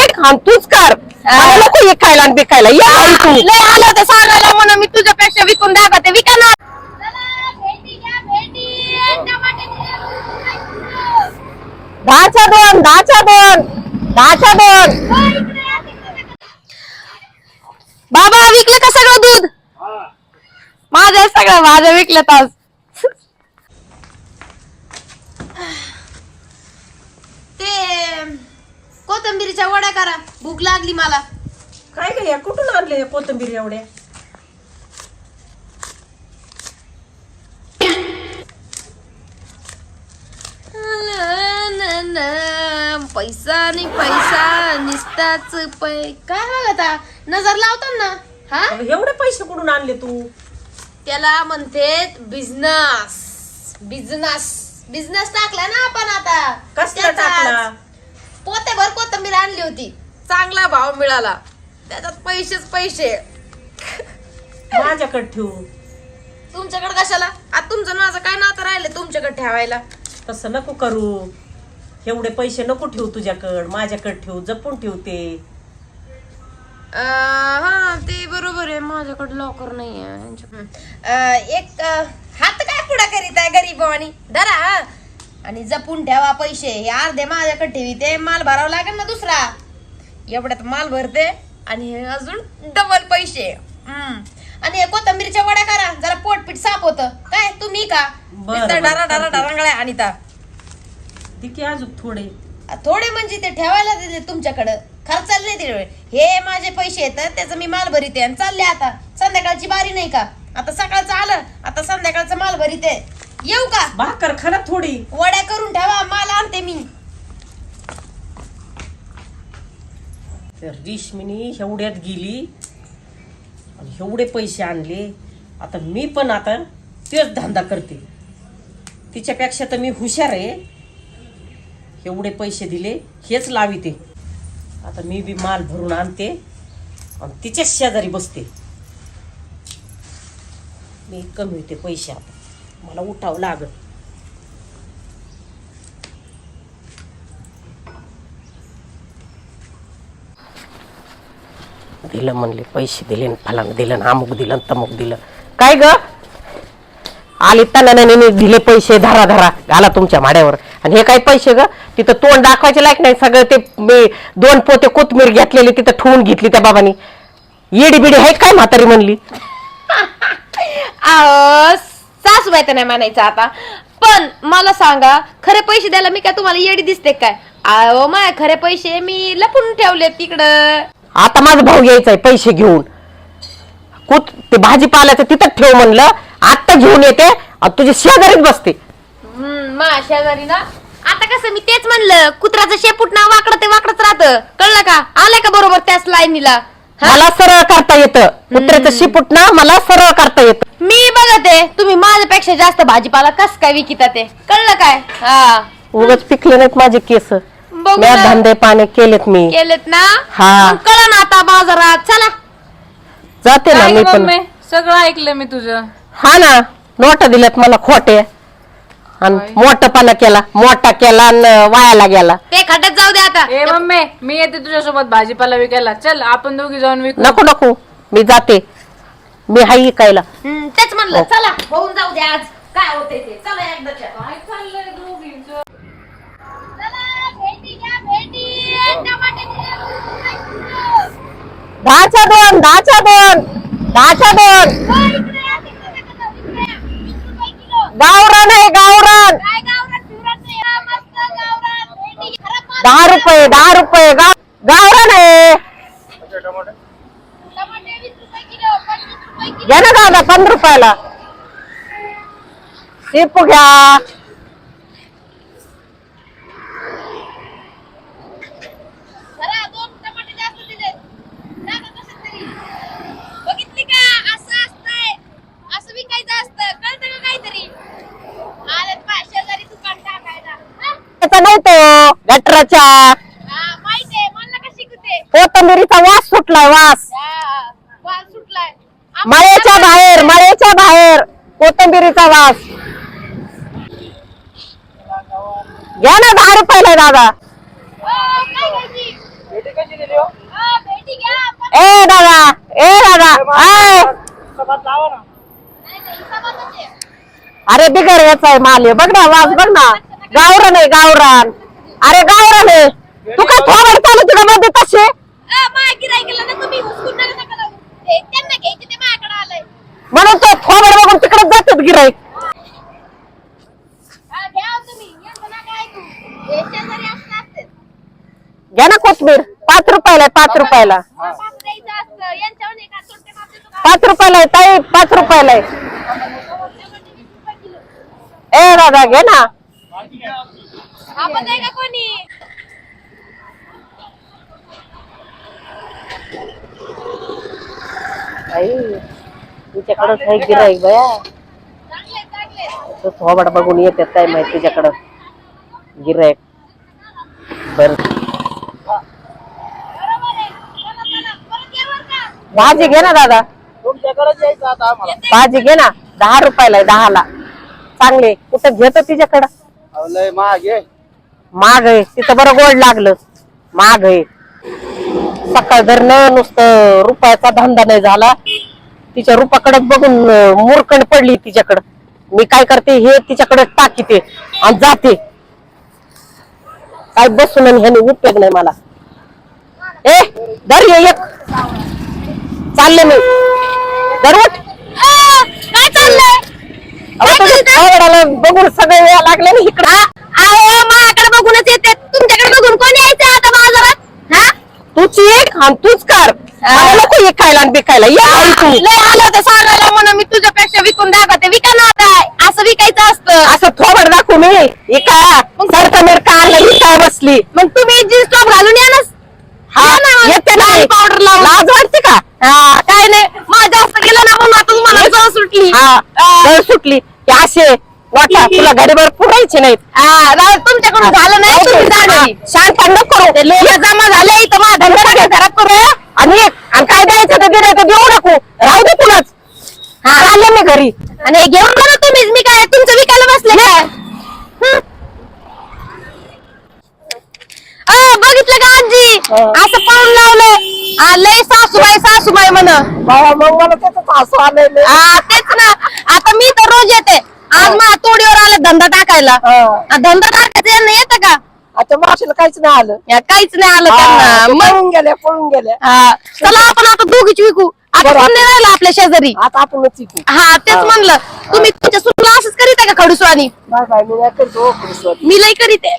नीट आणि तूच कर. मला नको हे खायला आणि बिकायला. ये घरी तू. लय आलं होतं सांगायला म्हणून मी तुझ्यापेक्षा विकून दाखवते विका ना. दहाच्या दोन दहाच्या दोन दहाच्या दोन. बाबा विकलं का सगळं दूध? माझं सगळं माझं विकलं तास ते कोथंबीरीच्या वड्या करा. भूक लागली मला. काय ग या? कुठून आणले कोथंबीर एवढ्या पैसा आणि पैसा निसताच पै काय बघता नजर लावतात ना. हा? एवढे पैसे कुठून आणले तू? त्याला म्हणते बिझनेस बिझनेस बिझनेस टाकला ना आपण आता. कसला त्याचाच. टाकला पोतेभर कोथंबीर आणली होती. चांगला भाव मिळाला. त्याच्यात पैसेच पैसे. माझ्याकडे ठेवू. तुमच्याकडे कशाला? आता तुमचं माझं काय नातं राहिलं तुमच्याकडे ठेवायला? तसं नको करू. एवढे पैसे नको ठेवू तुझ्याकडं. माझ्याकडे ठेवू जपून ठेवते अं, हा ते बरोबर आहे. माझ्याकडे लॉकर नाही आहे एक अं, हात काय पुढा करीत आहे गरीब आणि? धरा हा. आणि जपून ठेवा पैसे. हे अर्धे माझ्याकडे ठेवी. ते माल भरावा लागेल ना दुसरा? एवढ्यात माल भरते आणि हे अजून डबल पैसे. हम्म. आणि हे कोथंबीरच्या वड्या करा. जरा पोटपीट साफ होतं. काय? तुम्ही का? बरं, नुसतं बरं, डरा डरा करते. डरांगळ्या अनिता ती की अजून थोडे. थोडे म्हणजे ते ठेवायला दिले तुमच्याकडं. खर्चाला नाही दिले हे माझे पैसे येतात त्याचं मी माल भरीते. आणि चालले आता. संध्याकाळची बारी नाही का? आता सकाळचं आलं. आता संध्याकाळचं माल भरीते. येऊ का? भाकर खरा थोडी. वड्या करून ठेवा माल आणते मी. तर रेशमिनी एवढ्यात गेली आणि एवढे पैसे आणले. आता मी पण आता तेच धंदा करते. तिच्यापेक्षा तर मी हुशार आहे. एवढे पैसे दिले हेच लाविते. आता मी बी माल भरून आणते आणि तिच्याच शेजारी बसते. मी कमी होते पैसे आता. मला उठावं लागत दिलं म्हणले पैसे दिले न फलांग दिलं न अमुक दिलं न तमुक दिलं. काय ग? आले तनाने दिले पैसे धरा धरा घाला तुमच्या माड्यावर आणि हे काय पैसे ग? तिथं तोंड दाखवायचे लायक नाही सगळं ते मी दोन पोते कोथमीर घेतलेली तिथं ठेवून घेतली त्या बाबानी. येडी बिडी आहे काय म्हातारी म्हणली? अहो, सासूबाई तर नाही म्हणायचं आता. पण मला सांगा खरे पैसे द्यायला मी काय तुम्हाला येडी दिसते काय? अहो माय खरे पैसे मी लपून ठेवले तिकडं. आता माझा भाऊ यायचाय पैसे घेऊन. कुत ते भाजीपाल्याचं तिथं ठेव म्हणलं आत्ता घेऊन येते आणि तुझी शेजारीच बसते. हम्म, मा शेजारी ना? आता कसं मी तेच म्हणलं कुत्र्याचं शेपूट ना वाकडं ते वाकडच राहतं. कळलं का? आलंय का बरोबर त्याच लाईनीला? मला सरळ करता येतं. कुत्र्याचं शिपूट ना मला सरळ करता येतं. मी बघते तुम्ही माझ्यापेक्षा जास्त भाजीपाला कस काय विकिता ते? कळलं काय? हा. उगाच पिकले नाहीत माझे केस. बघू म्या ना. धंदे पाणी केलेत मी. केलेत ना? हा. कळ ना आता बाजारात. चला. जाते ना काय मी ग पण. मम्मी सगळं ऐकलं मी तुझं. हा ना. नोटा दिल्यात मला खोटे. आणि मोठपणा केला मोठा केला आणि वायाला गेला. ते खड्ड्यात जाऊ दे आता. ए मम्मी मी येते तुझ्यासोबत भाजीपाला विकायला. चल आपण दोघी जाऊन विकू. नको नको. मी जाते. मी हाय हम्म, तेच म्हणलं. चला होऊन जाऊ दे आज. काय होते ते? चला एकदाच्या काय चाललंय दोघींचं? दहाच्या दोन दहाच्या दोन. दहाच्या दोन. गावरान आहे गावरान दहा रुपये दहा रुपये गाव गावरान आहे घ्या ना दादा पंधरा रुपयाला शेपू घ्या बघितली का असं असतंय असं विकायचं असतं कळतं का काहीतरी आलेत पहा शेजारी दुकान टाकायला हा? त्याचा नाही तो गटराच्या कोथंबिरीचा वास सुटलाय वास. सुटलाय मळ्याच्या बाहेर मळ्याच्या बाहेर कोथंबिरीचा वास. घ्या ना दहा रुपयाला दादा. ए दादा ए दादा आय. अरे बिगर याचा आहे माल बघ ना वास बघ ना. गावरान आहे गावरान. अरे गावरान आहे तू काय थोडं चालू तुला मध्ये तसे म्हणून तो थोबड बघून तिकडे जातात गिराईक घ्या ना कोथमीर. पाच रुपयाला आहे, पाच रुपयाला. पाच रुपयाला आहे ताई. पाच रुपयाला आहे. ए दादा घे ना. आपण आहे का कोणी? आई तिच्याकडंच आहे गिराईक बया चांगले चांगले. तो थोबड बघून येतात काय माहीत तिच्याकडं. गिराईक बर. भाजी घे ना दादा. तुमच्याकडेच यायचं आता आम्हाला. भाजी घे ना. दहा रुपयाला आहे दहाला. चांगले. कुठं घेत तिच्याकडं? अहो, लय महाग आहे. माग आहे. तिथं बरं गोड लागलं. माग आहे. सकाळ धरणं नुसतं रुपयाचा धंदा नाही झाला. तिच्या रुपाकडे बघून अं, मूर्खण पडली तिच्याकडं. मी काय करते हे तिच्याकडे टाकीते आणि जाते. काय बसून ह्याने उपयोग नाही मला. ए दर ये एक. चालले मी. दरवट काय चाललंय? बघून सगळे लागले ना इकडं. अहो माझ्याकडे बघूनच येते. तुमच्याकडे बघून कोण यायचं आता बाजारात हा? तूच आणि तूच कर. मला नको एक खायला आणि बिकायला ये घरी तू. लय आलं होतं सांगायला म्हणून. मी तुझ्यापेक्षा विकून दाखवते. विका ना आता. असं विकायचं असतं. असं थोबड दाखवू मी. एका सरका मेरका आणलं मी काय बसली? मग तुम्ही जीन्स टॉप घालून या ना. हा या ना. येते ना. लाल powder लावून. लाज वाटते का? हा, काय नाही. मग जास्त गेलं ना म्हणून आता तुम्हाला जळ सुटली हा सुटली ते असे वाटा तुला घडीभर पुरायचे नाहीत. तुमच्याकडून झालं नाही तुम्ही. शांत नको करू. जमा झाले इथं माझा धंदा घरात करू? आणि काय द्यायचं ते दिलं देऊ नको. राहू दे तुलाच हा. आले मी घरी. आणि घेऊन बघा तुम्हीच मी काय तुमचं विकायला बसले काय? हं? बघितलं का आजी? असं पळून लावलं आ, लय सासूबाई सासूबाई म्हण. आलंय. तेच ना. आता मी तर रोज येते. आज मला तोडीवर आलं धंदा टाकायला. हा. आ, धंदा टाकायचं यांना येतं का? आता मावशीला काहीच नाही आलं. या, काहीच नाही आलं हा, त्यांना ते मग पळून गेल्या पळून गेल्या. हा, चला आपण आता दोघीच विकू. आता बरं. कोण नाही राहिलं आपल्या शेजारी. आता आपणच शिकू हा तेच म्हणलं. तुम्ही तुमच्या सुटला असंच करीत आहे का खडूसवानी बाय बाय मी नाही करतो मी करीत आहे.